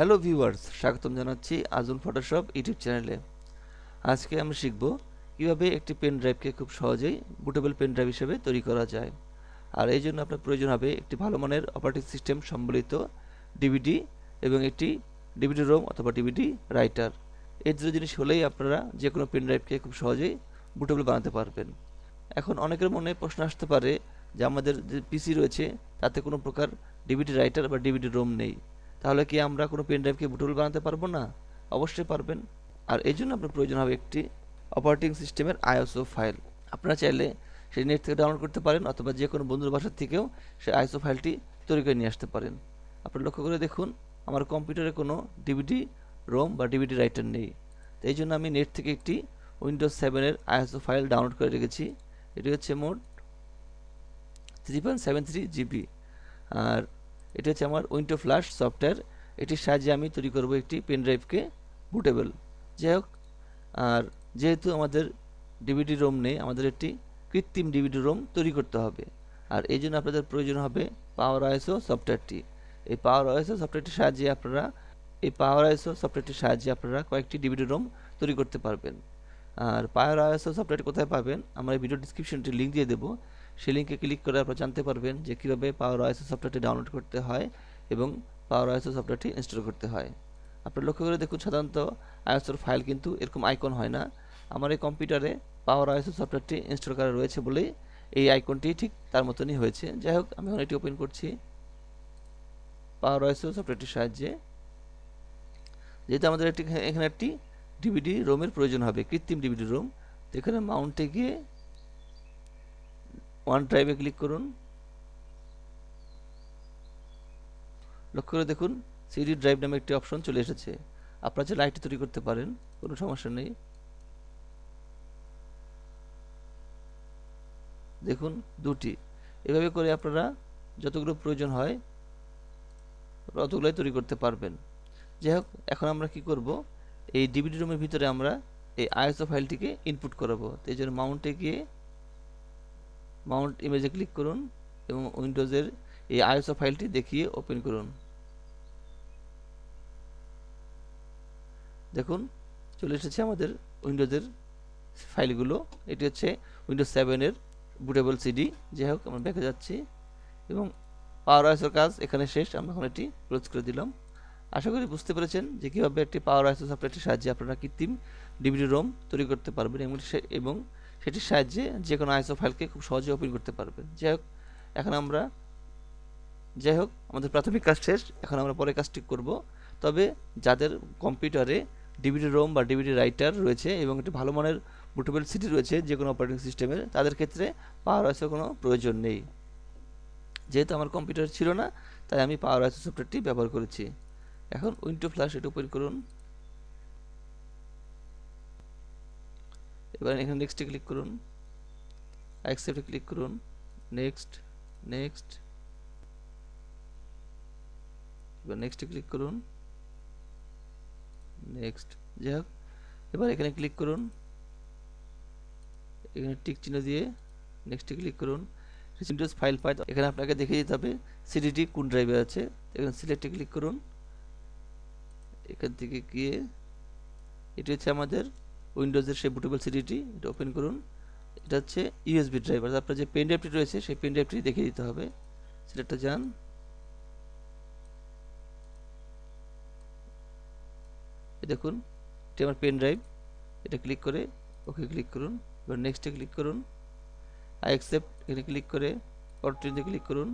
Hello viewers স্বাগতম জানাচ্ছি আজুন Photoshop YouTube চ্যানেলে আজকে আমরা শিখব কীভাবে একটি পেন ড্রাইভকে খুব সহজেই বুটেবল পেন ড্রাইভ হিসেবে তৈরি করা যায়। আর এই জন্য আপনার প্রয়োজন হবে একটি ভালো মানের অপারেটিং সিস্টেম সম্বলিত ডিভিডি এবং একটি ডিভিডি রোম অথবা ডিভিডি রাইটার এই দুটো জিনিস হলেই আপনারা যে কোনো পেন ড্রাইভকে খুব সহজেই বুটেবল বানাতে পারবেন। এখন অনেকের মনে প্রশ্ন আসতে পারে যে আমাদের যে পিসি রয়েছে, তাতে কোনো প্রকার ডিভিডি রাইটার বা ডিভিডি রোম নেই। তাহলে কি আমরা কোনো পেন ড্রাইভকে বুটেবল বানাতে পারব না? অবশ্যই পারবেন। আর এই জন্য আপনার প্রয়োজন হবে একটি অপারেটিং সিস্টেমের আইএসও ফাইল আপনারা চাইলে সেই নেট থেকে ডাউনলোড করতে পারেন অথবা যে কোনো বন্ধুর বাসার থেকেও সেই আইএসও ফাইলটি তৈরি করে নিয়ে আসতে পারেন। আপনারা লক্ষ্য করে দেখুন, আমার কম্পিউটারে কোনো ডিভিডি রোম বা ডিভিডি রাইটার নেই। এই জন্য আমি নেট থেকে একটি উইন্ডোজ সেভেনের আইএসও ফাইল ডাউনলোড করে রেখেছি। এটি হচ্ছে মোট three point seven three GB আর এটা হচ্ছে আমার উইন্ডো ফ্ল্যাশ সফটওয়্যার। এটির সাহায্যে আমি তৈরি করব একটি পেন ড্রাইভকে বুটেবল যাই হোক, আর যেহেতু আমাদের ডিভিডি রোম নেই, আমাদের একটি কৃত্রিম ডিভিডি রোম তৈরি করতে হবে। আর এই জন্য আপনাদের প্রয়োজন হবে পাওয়ার আইএসও সফটওয়্যারটি। এই পাওয়ার আইএসও সফটওয়্যারটির সাহায্যে আপনারা, এই পাওয়ার আইএসও সফটওয়্যারটির সাহায্যে আপনারা কয়েকটি ডিভিডি রোম তৈরি করতে পারবেন। আর পাওয়ার আইএসও সফটওয়্যারটি কোথায় পাবেন, আমরা ভিডিও ডিসক্রিপশনটি লিঙ্ক দিয়ে দেবো। সেই লিঙ্কে ক্লিক করে আপনারা জানতে পারবেন যে কীভাবে পাওয়ার আইএসও সফটওয়্যারটি ডাউনলোড করতে হয় এবং পাওয়ার আইএসও সফটওয়্যারটি ইনস্টল করতে হয়। আপনারা লক্ষ্য করে দেখুন, সাধারণত আইএসওর ফাইল কিন্তু এরকম আইকন হয় না। আমার এই কম্পিউটারে পাওয়ার আইএসও সফটওয়্যারটি ইনস্টল করা রয়েছে বলেই এই আইকনটি ঠিক তার মতনই হয়েছে। যাই হোক, আমি এখন এটি ওপেন করছি। পাওয়ার আইএসও সফটওয়্যারটির সাহায্যে। যেহেতু আমাদের একটি এখানে একটি ডিভিডি রোমের প্রয়োজন হবে, কৃত্রিম ডিভিডি রোম এখানে মাউন্টে গিয়ে ওয়ান ড্রাইভে ক্লিক করুন। লক্ষ্য করে দেখুন সিডি ড্রাইভ নামে একটি অপশন চলে এসেছে। আপনারা যে লাইটটি তৈরি করতে পারেন, কোনো সমস্যা নেই। দেখুন, দুটি। এভাবে করে আপনারা যতগুলো প্রয়োজন হয় ততগুলোই তৈরি করতে পারবেন। যাই হোক, এখন আমরা কি করব? এই ডিভিডি রুমের ভিতরে আমরা এই আইএসও ফাইলটিকে ইনপুট করাবো। তো এই জন্য মাউন্টে গিয়ে মাউন্ট ইমেজে ক্লিক করুন এবং উইন্ডোজের এই আইএসও ফাইলটি দেখিয়ে ওপেন করুন। দেখুন, চলে এসেছে আমাদের উইন্ডোজের ফাইলগুলো। এটি হচ্ছে উইন্ডোজ সেভেনের বুটেবল সিডি। যাই হোক, আমরা দেখে যাচ্ছি। এবং পাওয়ার আইসোর কাজ এখানে শেষ। আমরা এখন এটি ক্লোজ করে দিলাম। আশা করি বুঝতে পেরেছেন যে কীভাবে একটি পাওয়ার আইসো সফটওয়্যারটির সাহায্যে আপনারা কৃত্রিম ডিভিডি রোম তৈরি করতে পারবেন এবং এবং সেটির সাহায্যে যে কোনো আইসো ফাইলকে খুব সহজে ওপেন করতে পারবেন যাই হোক, এখন আমরা যাই হোক, আমাদের প্রাথমিক কাজ শেষ। এখন আমরা পরে কাজটি করব। তবে যাদের কম্পিউটারে ডিভিডি রোম বা ডিভিডি রাইটার রয়েছে এবং একটি ভালো মানের বুটেবল সিটি রয়েছে যে কোনো অপারেটিং সিস্টেমের তাদের ক্ষেত্রে পাওয়ার আইসোর কোনো প্রয়োজন নেই। যেহেতু আমার কম্পিউটার ছিল না, তাই আমি পাওয়ার আইসো সফটওয়্যারটি ব্যবহার করেছি। এখন উইন্ডো ফ্ল্যাশ এটা ওপেন করুন। এবার এখানে নেক্সটে ক্লিক করুন অ্যাকসেপ্টে ক্লিক করুন নেক্সট নেক্সট এবার নেক্সটে ক্লিক করুন নেক্সট যাই হোক, এবার এখানে ক্লিক করুন, এখানে টিক চিহ্ন দিয়ে নেক্সটে ক্লিক করুন উইন্ডোজ ফাইল পাই এখানে আপনাকে দেখে দিতে হবে সিডিটি কোন ড্রাইভে আছে এখানে সিলেক্টে ক্লিক করুন, এখান থেকে গিয়ে, এটি হচ্ছে আমাদের উইন্ডোজের সেই বুটেবল সিডিটি এটা ওপেন করুন। এটা হচ্ছে ইউএসবি ড্রাইভ আপনার যে পেন ড্রাইভটি রয়েছে, সেই পেন ড্রাইভটি দেখিয়ে দিতে হবে। সিলেক্টটা যান। দেখুন, এটি আমার পেন ড্রাইভ এটা ক্লিক করে ওকে ক্লিক করুন। এবার নেক্সটে ক্লিক করুন। আই অ্যাকসেপ্ট এখানে ক্লিক করে কন্টিনিউতে ক্লিক করুন।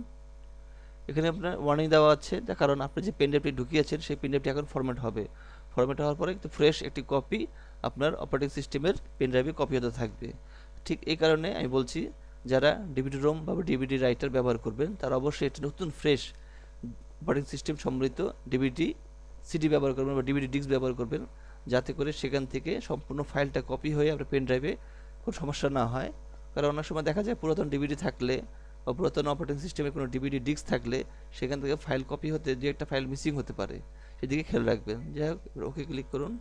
এখানে আপনার ওয়ার্নিং দেওয়া আছে তার কারণ আপনি যে পেন ড্রাইভটি ঢুকিয়েছেন, সেই পেন ড্রাইভটি এখন ফরম্যাট হবে। ফরম্যাট হওয়ার পরে একটু ফ্রেশ একটি কপি আপনার অপারেটিং সিস্টেমের পেন ড্রাইভে কপি হতে থাকবে। ঠিক এই কারণে আমি বলছি, যারা ডিভিডি রোম বা ডিভিডি রাইটার ব্যবহার করবেন, তারা অবশ্যই একটি নতুন ফ্রেশ অপারেটিং সিস্টেম সম্বলিত ডিভিডি সিডি ব্যবহার করবেন বা ডিভিডি ডিস্ক ব্যবহার করবেন, যাতে করে সেখান থেকে সম্পূর্ণ ফাইলটা কপি হয়ে আপনার পেন ড্রাইভে কোনো সমস্যা না হয়। কারণ অনেক সময় দেখা যায় পুরাতন ডিভিডি থাকলে বা পুরাতন অপারেটিং সিস্টেমে কোনো ডিভিডি ডিস্ক থাকলে সেখান থেকে ফাইল কপি হতে যে একটা ফাইল মিসিং হতে পারে। সেদিকে খেয়াল রাখবেন। যাই হোক ওকে ক্লিক করুন।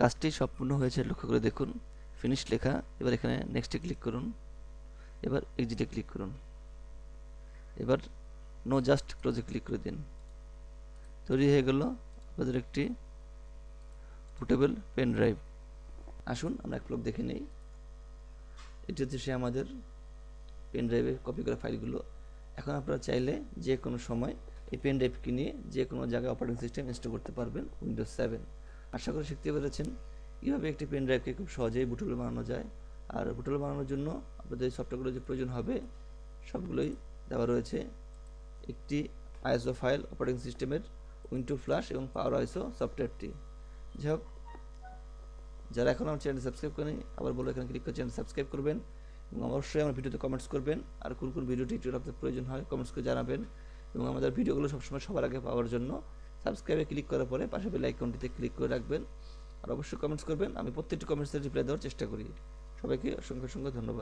কাজটি সম্পূর্ণ হয়েছে, লক্ষ্য করে দেখুন। ফিনিশ লেখা, এবার এখানে নেক্সটে ক্লিক করুন। এবার এক্সিটে ক্লিক করুন। এবার নো জাস্ট ক্লোজে ক্লিক করে দিন। তৈরি হয়ে গেল আপনাদের একটি পোর্টেবল পেন ড্রাইভ আসুন, আমরা এক লোক দেখে নেই। এটি হচ্ছে সে আমাদের পেন ড্রাইভে কপি করা ফাইলগুলো। এখন আপনারা চাইলে যে কোনো সময় এই পেন ড্রাইভকে নিয়ে যে কোনো জায়গায় অপারেটিং সিস্টেম ইনস্টল করতে পারবেন উইন্ডোজ সেভেন আশা করি শিখতে পেরেছেন। কীভাবে একটি পেন ড্রাইভকে খুব সহজেই বুটেবল বানানো যায়। আর বুটেবল বানানোর জন্য আপনাদের সফটওয়্যারগুলো যে প্রয়োজন হবে, সবগুলোই দেওয়া রয়েছে। একটি আইএসও ফাইল অপারেটিং সিস্টেমের উইন্ডো ফ্ল্যাশ এবং পাওয়ার আইসো সফটওয়্যারটি যাই হোক, যারা এখন আমার চ্যানেল সাবস্ক্রাইব করেনি আবার বলে এখানে ক্লিক করে চ্যানেল সাবস্ক্রাইব করবেন এবং অবশ্যই আমার ভিডিওতে কমেন্টস করবেন। আর কোন কোন ভিডিও একটু আপনার প্রয়োজন হয় কমেন্টস করে জানাবেন। এবং আমাদের ভিডিওগুলো সবসময় সবার আগে পাওয়ার জন্য সাবস্ক্রাইবে ক্লিক করার পরে পাশে বেল আইকনটিতে ক্লিক করে রাখবেন। আর অবশ্যই কমেন্টস করবেন। আমি প্রত্যেকটি কমেন্টসের রিপ্লাই দেওয়ার চেষ্টা করি। সবাইকে অসংখ্য অসংখ্য ধন্যবাদ।